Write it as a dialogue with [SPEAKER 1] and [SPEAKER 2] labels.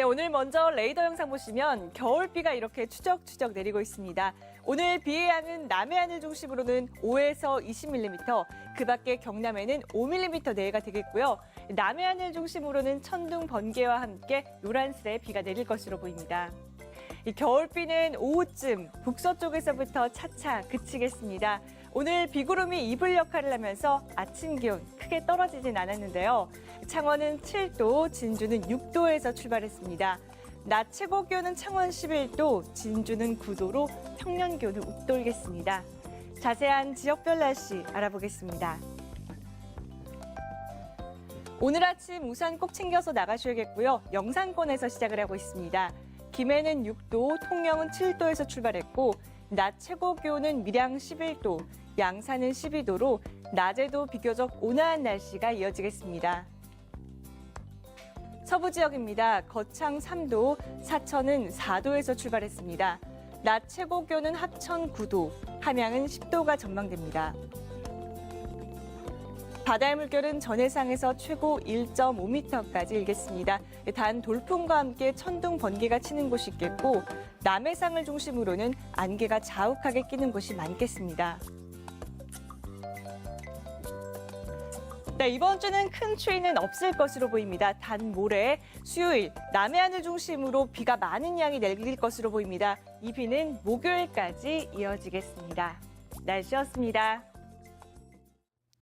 [SPEAKER 1] 네, 오늘 먼저 레이더 영상 보시면 겨울비가 이렇게 추적추적 내리고 있습니다. 오늘 비의 양은 남해안을 중심으로는 5에서 20mm, 그 밖에 경남에는 5mm 내외가 되겠고요. 남해안을 중심으로는 천둥, 번개와 함께 노란슬의 비가 내릴 것으로 보입니다. 이 겨울비는 오후쯤 북서쪽에서부터 차차 그치겠습니다. 오늘 비구름이 이불 역할을 하면서 아침 기온 크게 떨어지진 않았는데요. 창원은 7도, 진주는 6도에서 출발했습니다. 낮 최고 기온은 창원 11도, 진주는 9도로 평년 기온을 웃돌겠습니다. 자세한 지역별 날씨 알아보겠습니다. 오늘 아침 우산 꼭 챙겨서 나가셔야겠고요. 영상권에서 시작을 하고 있습니다. 김해는 6도, 통영은 7도에서 출발했고 낮 최고 기온은 밀양 11도, 양산은 12도로 낮에도 비교적 온화한 날씨가 이어지겠습니다. 서부 지역입니다. 거창 3도, 사천은 4도에서 출발했습니다. 낮 최고 기온은 합천 9도, 함양은 10도가 전망됩니다. 바다의 물결은 전해상에서 최고 1.5m까지 일겠습니다. 단 돌풍과 함께 천둥 번개가 치는 곳이 있겠고 남해상을 중심으로는 안개가 자욱하게 끼는 곳이 많겠습니다. 네, 이번 주는 큰 추위는 없을 것으로 보입니다. 단 모레 수요일 남해안을 중심으로 비가 많은 양이 내릴 것으로 보입니다. 이 비는 목요일까지 이어지겠습니다. 날씨였습니다.